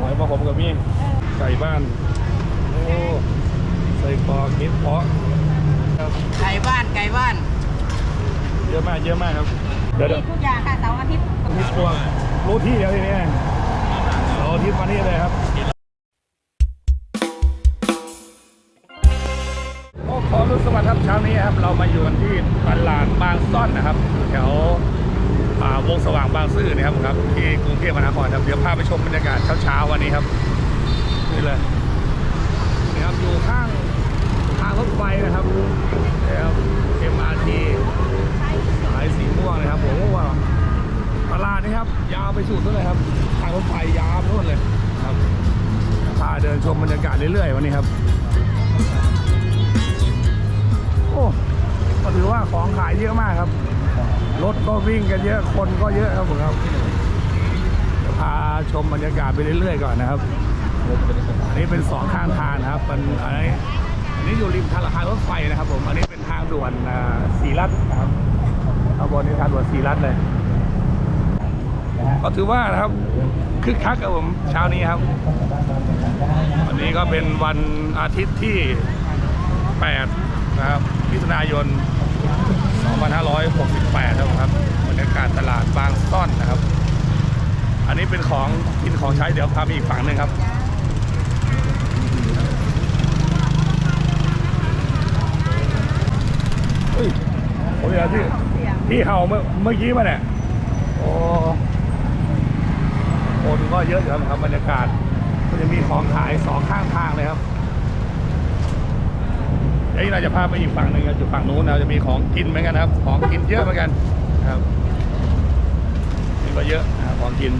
หอยมาผมกับมี่ไก่บ้าน โอ้ใส่ปอเก็ดเพาะครับไก่บ้านไก่บ้านเยอะมากเยอะมากครับเดี๋ยวเดี๋ยวทุกอย่างค่ะเสาร์อาทิตย์นี่ตัวรู้ที่เดียวทีนี้เราอาทิตย์มานี่เลยครับโอ้ขอรุสวัสดิ์ครับเช้านี้ครับ เรามาอยู่กันที่ตลาดบางซ่อนนะครับแถวอ่าวง สว่างบางซื่อนะครับครับที่กรุงเทพมหานครครับเดี๋ยวพาไปชมบรรยากาศเช้าๆวันนี้ครับนี่เลยนี่ครับอยู่ข้างทางรถไฟนะครับนี่ครับ MRT สายสีม่วงนะครับผมว่าตลาดนี้ครับ ยาวไปสุดเลยครับทางรถไฟยาวนู่นเลยครับพาเดินชมบรรยากาศเรื่อยๆวันนี้ครับโอ้ก็ถือว่าของขายเยอะมากครับ รถก็วิ่งกันเยอะ คนก็เยอะครับผมครับพาชมบรรยากาศไปเรื่อยๆก่อนนะครับ อันนี้เป็นสองข้างทางนะครับมันอันนี้อันนี้อยู่ริมทางทางรถไฟนะครับ ผม อันนี้เป็นทางด่วนอ่าศรีรัตนะครับข้างบนนี้ทางด่วนศรีรัตเลย ก็ถือว่านะครับคึกคักครับผมเช้านี้ครับ วันนี้ก็เป็นวันอาทิตย์ที่ 8 นะครับมิถุนายน 2568ครับครับบรรยากาศตลาดบางซ่อนนะครับ อันนี้เป็นของกินของใช้เดี๋ยวพาไปอีกฝั่งหนึ่งครับเฮ้ยโอ้ยที่ที่เห่าเมื่อเมื่อกี้มาเนี่ยโอ้คนก็เยอะอยู่ครับบรรยากาศก็จะมีของขายสองข้างทางเลยครับ เดี๋ยเราจะพาไปอีกฝั่งหนึ่งครับอยู่ฝั่งนู้นนะจะมีของกินเหมือนกันครับ ของกินเยอะเหมือนกันครับนี่ก็เยอะนะครับของกิน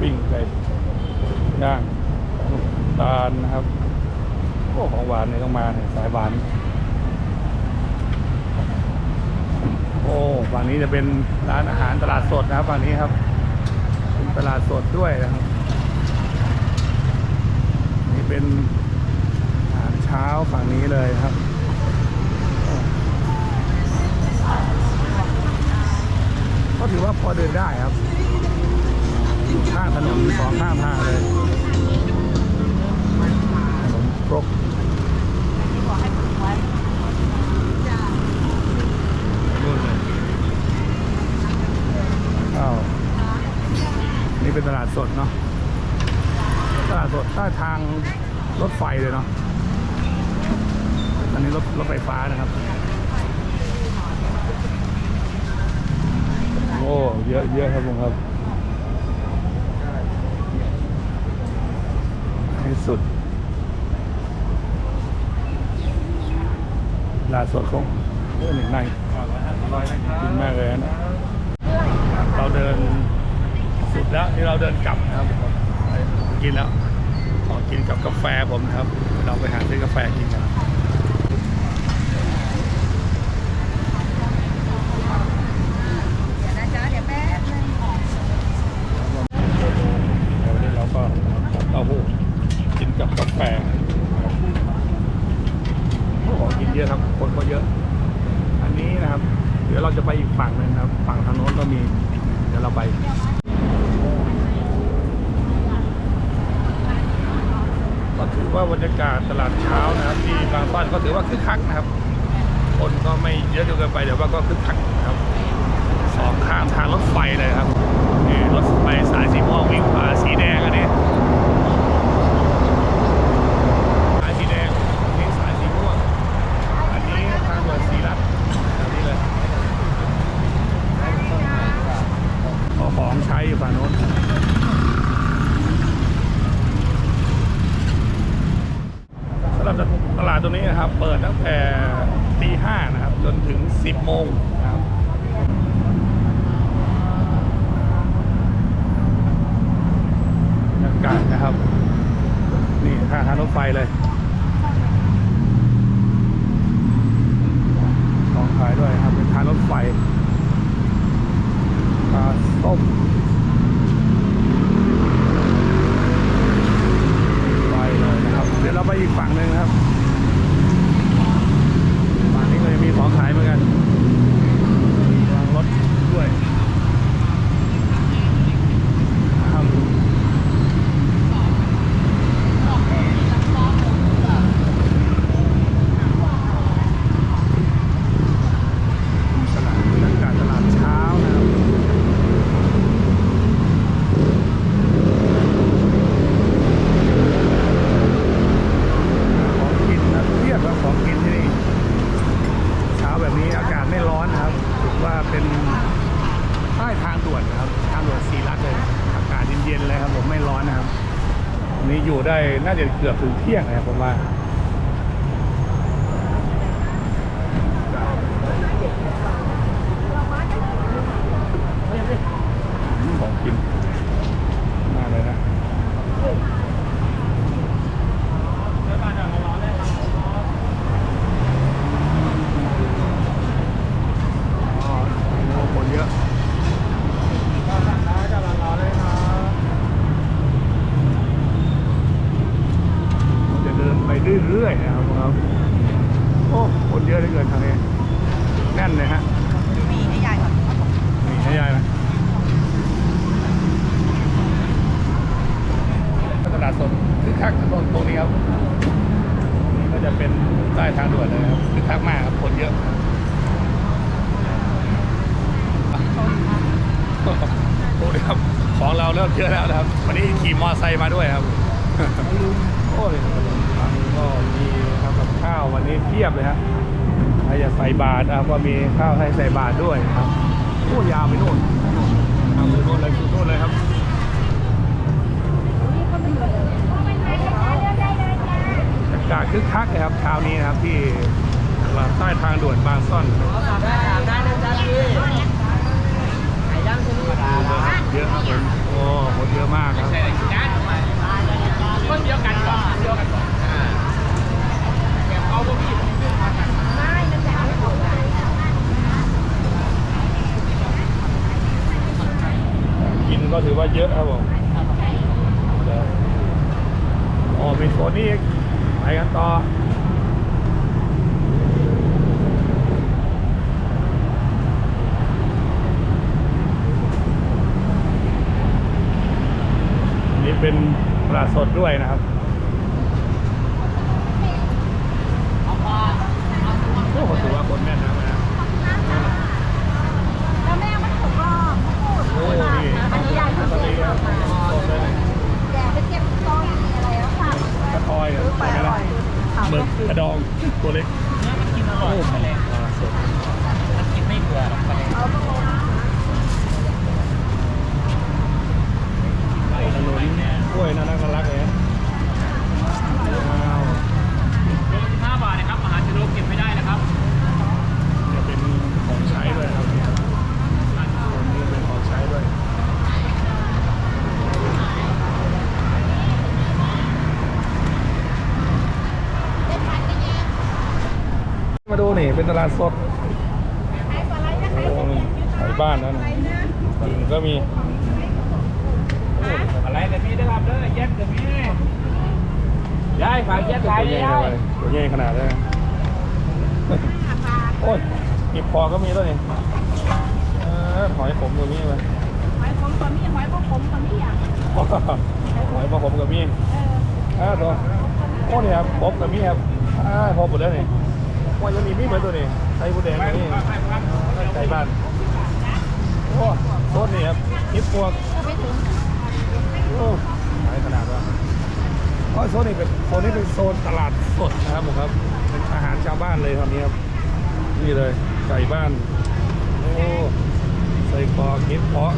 ปิ้งไก่ย่างตาลนะครับโอ้ของหวานเนี่ยต้องมาเนี่ยสายหวานโอ้ฝั่งนี้จะเป็นร้านอาหารตลาดสดนะครับฝั่งนี้ครับเป็นตลาดสดด้วยนะครับ นี่เป็น้าฝั่งนี้เลยครับก็ถือว่าพอเดินได้ครับอยู่ข้างถนนสองข้างทางเลยถนนครกอ้าวนี่เป็นตลาดสดเนาะตลาดสดใต้ทางรถไฟเลยเนาะ อันนี้รถรถไฟฟ้านะครับ โอ้เยอะเยอะครับผมครับที่สุดลาสดของเรื่องหนึ่งในกินมากเลยนะ เราเดินสุดแล้วนี่เราเดินกลับนะครับ กินแล้วขอกินกับกาแฟผมนะครับ เราไปหาซื้อกาแฟกินกัน เดี๋ยวนะจ๊ะเดี๋ยวแป๊บนึง เดี๋ยววันนี้เราก็เต้าหู้กินกับกาแฟนะครับของกินเยอะครับ คนก็เยอะ อันนี้นะครับ เดี๋ยวเราจะไปอีกฝั่งหนึงนะครับ ฝั่งทางโน้นก็มี เดี๋ยวเราไป ก็ถือว่าบรรยากาศตลาดเช้านะครับที่บางซ่อนก็ถือว่าคึกคักนะครับ คนก็ไม่เยอะจนเกินไปเดี๋ยวว่าก็คึกคักนะครับสองข้างทางรถไฟเลยครับรถไฟสายสีม่วงวิ่งผ่าสีแดงอันนี้สายสีแดงนี่สายสีม่วงอันนี้ทางด่วนสีรัตน์แบบนี้เลยขอของใช้อยู่ฝั่งโน้น สำหรับตลา ดตรงนี้นะครับ เปิดตั้งแต่ตีห้านะครับ จนถึง 10 โมงนะครับบรรยากาศนะครับ นี่ข้างทางรถไฟเลยของขายด้วยครับ เป็นทางรถไฟปลาส้มไปเลยนะครับ เดี๋ยวเราไปอีกฝั่งหนึ่งครับ ฝั่งนี้ก็จะมีของขายเหมือนกันวางรถด้วย ว่าเป็นใต้ ทางด่วนนะครับทางด่วนสีรัดเลยอากาศเย็นๆเลยครับผมไม่ร้อนนะครับนนี้อยู่ได้น่าจะเกือบถึงเที่ยงนะครับผมว่า ของกินมากเลยนะ อ๋อโอ้คนเยอะเราจะเดินไปเรื่อยๆนะครับครับ โอ้คนเยอะเหลือเกินทางนี้ แน่นเลยฮะ มีให้ยายก่อน มีให้ยายนะตลาดสดคึกคักตรงตรงนี้ครับ นี่ก็จะเป็นใต้ทางด่วนเลยครับคึกคักมากครับ คนเยอะ โอ้ย ครับของเราเริ่มเยอะแล้วนะครับ วันนี้ขี่มอไซค์มาด้วยครับโอ้ยก็มีทำกับข้าววันนี้เพียบเลยฮะใครจะใส่บาตรนะครับก็มีข้าวให้ใส่บาตรด้วยครับพูดยาวไปโน่นทางนู่นเลยคือนู่นเลยครับอากาศคึกคักครับเช้านี้นะครับที่ลาดใต้ทางด่วนบางซ่อนได้ได้เลยจ้าพี่ไก่ย่างธรรมดา เยอะครับผมโอ้คนเยอะมากครับคนเดียวกันก่อนเดียวกันก่อนเอาพวกพี่ไม่มันจะไม่ถูกกินก็ถือว่าเยอะครับผมอ๋อมีโซนนี้ไปกันต่อ เป็นปลาสดด้วยนะครับโอ้โหถือว่าคนแน่นนะแล้วแม่มันถูกรอบโอ้นี่อันนี้ยายตเพิ่งอนเก็นี้บคมารับสดเลยนะแกไปเก็บต้อมีอะไรแล้วค่ะกระทอยใช่ไหมล่ะหมึกกระดองตัวเล็กมันกินอร่อยโอ้ไปเลยปลาสดมันกินไม่เบื่อหรอกไปลยเอาต้องลงขนุน กล้วยน่ารักน่ารักเลยนะว้าวโลสิบห้าบาทนะครับอาหารจะโลเก็บไม่ได้นะครับจะเป็นของใช้ด้วยครับเนี่ยตัวนี้เป็นของใช้ด้วยมาดูนี่เป็นตลาดสดโอ้ขายบ้านนั่นถึงก็มี อะไรแต่มีได้รับเด้อแยกแต่มียายฝากแยกขาย ตัว ดิ ใหญ่ ยาย เลย ตัวใหญ่ขนาดเลยนะโอ้ยหีบคอก็มีด้วยนี่เออหอยผมก็มีไหมหอยผมตัวนี้หอยพวกผมตัวนี้อะหอยปลาผมก็มีเอออ่าตัวโอ้นี่ครับผมก็มีครับอ่าพอหมดแล้วนี่ว่าจะมีมีดเหมือนตัวนี้ไส้ผู้แดงนี่ไก่บ้านโอ้โซนนี่ครับฮิปพวกไม่ถึงโอ้หายขนาดว่าเพราะโซนนี้เป็น โซนนี้เป็นโซนตลาดสดนะครับผมครับเป็นอาหารชาวบ้านเลยครับนี้ครับ นี่เลยไก่บ้าน โอ้ใส่กรอกเห็ดเพาะ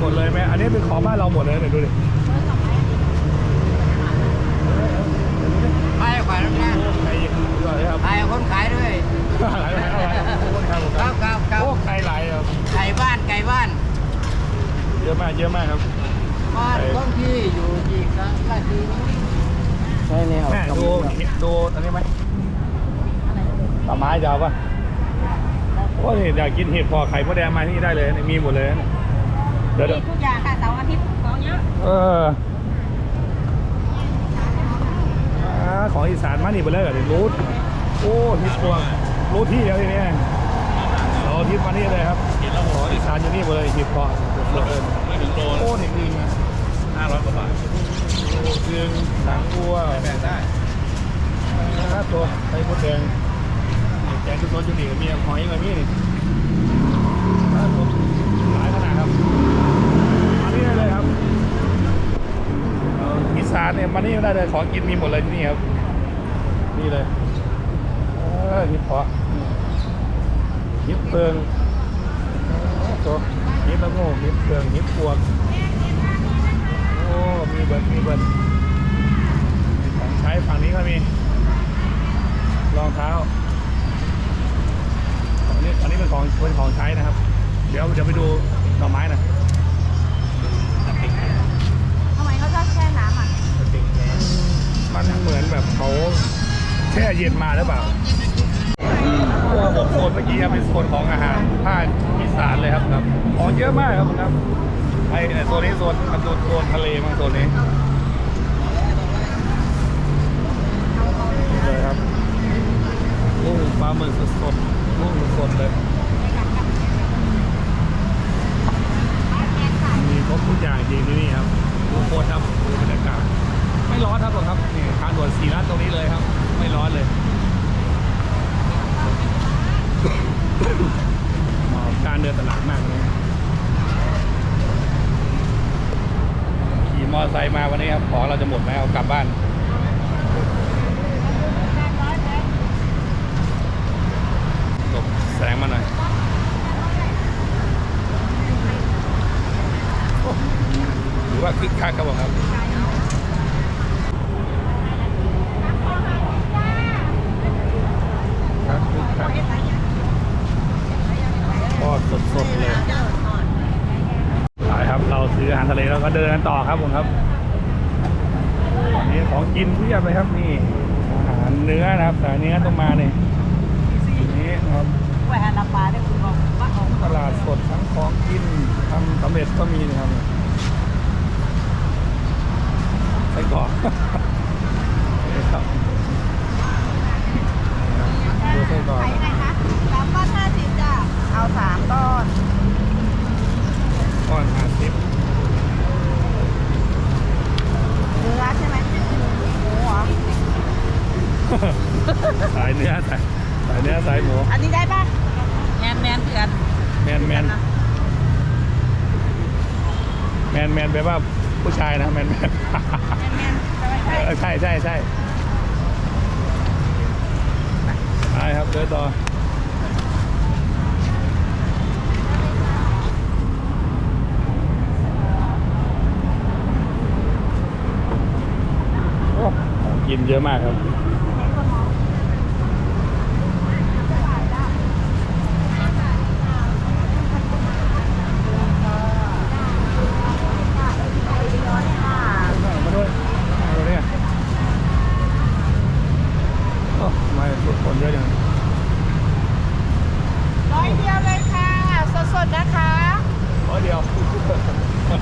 หมดเลยไหมอันนี้เป็นของบ้านเราหมดเลยเนี่ยดูดิไปขายแล้วนะไก่ด้วยครับขายคนขายด้วยหลายหลายหลายครับผมคครับครับครับโอ้ไก่หลายครับไก่บ้านไก่บ้าน เยอะมากเยอะมากครับ บ้านคนที่อยู่ที่กราชสีใช่เนี่ยแม่ดูดูอันนี้ไหมต่อไม้ยาวปะโอ้ยอยากกินเห็ดพอไข่มดแดงมาที่นี่ได้เลยนี่มีหมดเลยนะเดี๋ยวเดี๋ยวมีทุกอย่างค่ะเสาร์อาทิตย์ของเยอะเอออ่าของอีสานมานี่ไปเลยเหรอเดี๋ยวรู้โอ้ฮิตพวงรู้ที่แล้วทีเนี้ยเราทิตมานี่เลยครับของอีสานอยู่นี่หมดเลยฮิตพอเลยโอ้นี่คือห้า ร้อยกว่าบาทโอ้คือหนังวัวแบ่งได้ห้าตัวไข่มดแดงนี่แกงทุกตัวอยู่นี่ก็มีหอยก็มีนี่ห้าตัวหลายขนาดครับมานี่ได้เลยครับเอ่ออีสานเนี่ยมานี่ได้เลยของกินมีหมดเลยที่นี่ครับ นี่เลยเออฮิปพอปเปิงโอ้โหฮิปละโง่ฮิปเปิงฮิปพวงโอ้ มีเบิร์ดมีเบิร์ดของใช้ฝั่งนี้ก็มี รองเท้าอันนี้อันนี้เป็นของเป็นของใช้นะครับ เดี๋ยวเดี๋ยวไปดูดอกไม้หนะทำไมเขาชอบแช่น้ำอะมันเหมือนแบบเขาแช่เย็นมาหรือเปล่าพวกผมโซนเมื่อกี้ครับเป็นโซนของอาหารภาคอีสานเลยครับครับของเยอะมากครับครับ ไอ้เนี่ยโซนนี้โซนมันโซนทะเลมั้งโซนนี้เลยครับกุ้งปลาหมึกสดๆกุ้งสดเลยมีครบทุกอย่างจริงที่นี่ครับทุกคนครับดูบรรยากาศไม่ร้อนครับผมครับนี่ทางด่วนสีรัตตรงนี้เลยครับ ไม่ร้อนเลยเหมาะการเดินตลาดมากเลย มอเตอร์ไซค์มาวันนี้ครับ ของเราจะหมดไหมเอากลับบ้านหลบแสงมาหน่อยหรือว่าคึกคักครับผมครับคึกคักทอดสดๆเลยไปครับ เราซื้ออาหาร ทะเลแล้วก็เดินกันต่อครับผมครับอันนี้ของกินเพียบเลยครับนี่อาหารเนื้อนะครับสายเนื้อต้องมาเนี่ยนี่นะครับแหวนละปลาได้คุณบอกว่าของตลาดสดทั้งของกินทำสำเร็จก็มีนะครับไส้กรอกนี่ครับดูไส้กรอก ขายยังไงคะสามก้อนห้าสิบจ้ะ เอาสามก้อน ก้อนห้าสิบ เนื้อใช่ไหมหมูเหรอ สายเนื้อสายสายเนื้อสายหมู อันนี้ได้ปะแมนแมนเถื่อน แมนแมนแม นแมนแปลว่าผู้ชายนะแมนแมนแมนแมนจะไม่ใช่เออใช่ใช่ใช่ไปครับเดินต่อโอ้ของกินเยอะมากครับ มาด้วยมาด้วยเนี่ยโอ้ทำไมทุกคนเยอะจัง ร้อยเดียวเลยค่ะ สดๆนะคะ ร้อยเดียว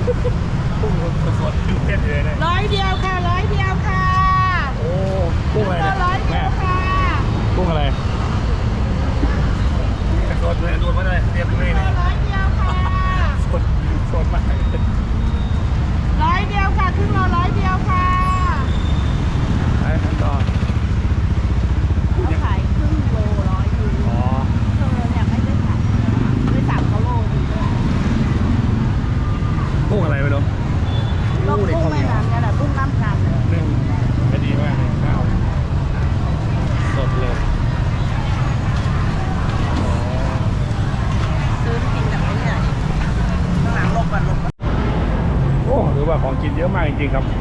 พุ่งสดๆขึ้นเต้นเลยเนี่ยร้อยเดียวค่ะร้อยเดียวค่ะโอ้กุ้งอะไรตัวเนี่ยร้อยเดีแม่ยวค่ะกุ้งอะไรสดเลยดูดมาเลยเตรียมตรงนี้ตัเนี่วยร้อยเดียวค่ะสดสดมากร้อยเดียวค่ะครึ่งโลร้อยเดียวค่ะไปขั้นตอน เขาขายครึ่งโลร้อยยู อ๋อ เธอเนี่ยไม่ได้ขายไม่สั่งเขาโลดีด้วย กุ้งอะไรไม่รู้ ก็กุ้งแม่น้ำเนี่ยแหละกุ้งน้ำกัน นึ่งก็ดีมากเลยข้าวสดเลยอ๋อ ซื้อกินแบบนี้เนี่ยข้างหลังลบก่อนลบก่อน โอ้หรือว่าของกินเยอะมากจ ริง ๆ ครับ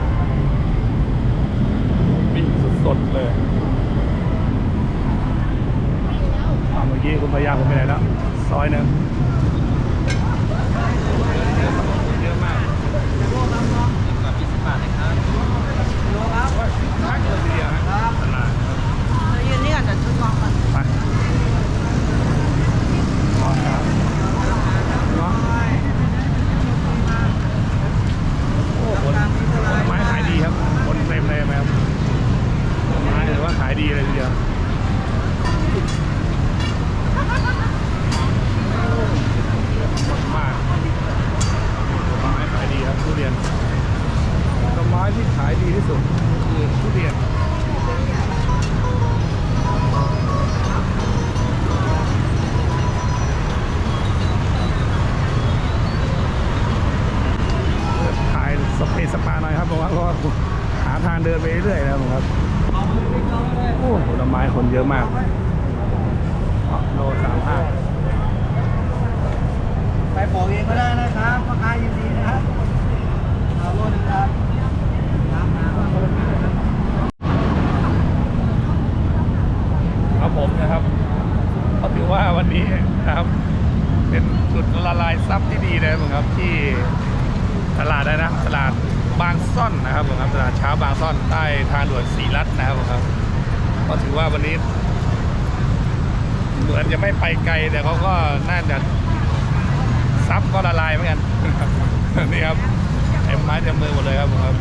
ว่าวันนี้นะครับเป็นจุดละลายซับที่ดีเลยผมครับที่ตลาดนะนะตลาดบางซ่อนนะครับผมครับตลาดเช้าบางซ่อนใต้ทางด่วนสีรัตนะครับผมครับ ก็ถือว่าวันนี้เหมือนจะไม่ไปไกลแต่เขาก็น่าจะซับก็ละลายเหมือนกันนี่ครับเอ็มไม้เต็มมือหมดเลยครับผมครับ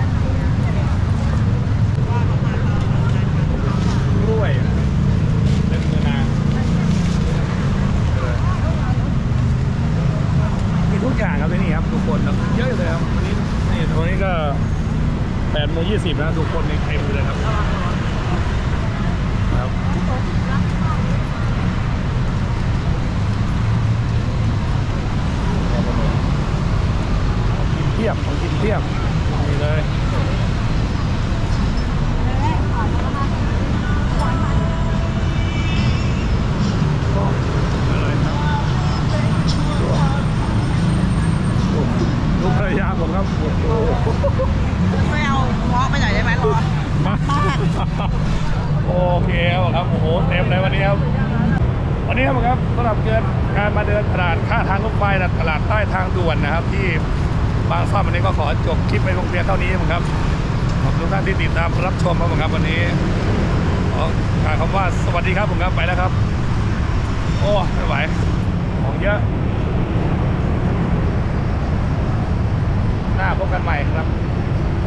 กล้วย ครับทุกคนนะเยอะเลยครับวันนี้นี่ตรงนี้ก็แปดโมงยี่สิบนะทุกคนในเต็มเลยครับครับกินเทียบของกินเทียบนี่เลยอะไรครับลูกภรรยา ผมครับโอ้โหไม่เอาเงาะไปหน่อยได้ไหมร้อนมาโอเคครับโอ้โหเต็มเลยวันนี้ครับวันนี้ครับสำหรับเกินการมาเดินตลาดข้างทางรถไฟและตลาดใต้ทางด่วนนะครับ ที่บางซ่อนวันนี้ก็ขอจบคลิปไปโรงเรียนเท่านี้ครับขอบคุณทุกท่านที่ติดตามรับชมครับผมครับวันนี้ขอกล่าวคำว่าสวัสดีครับผมครับไปแล้วครับ โอ้ไม่ไหวของเยอะ น้าพบกันใหม่ครับ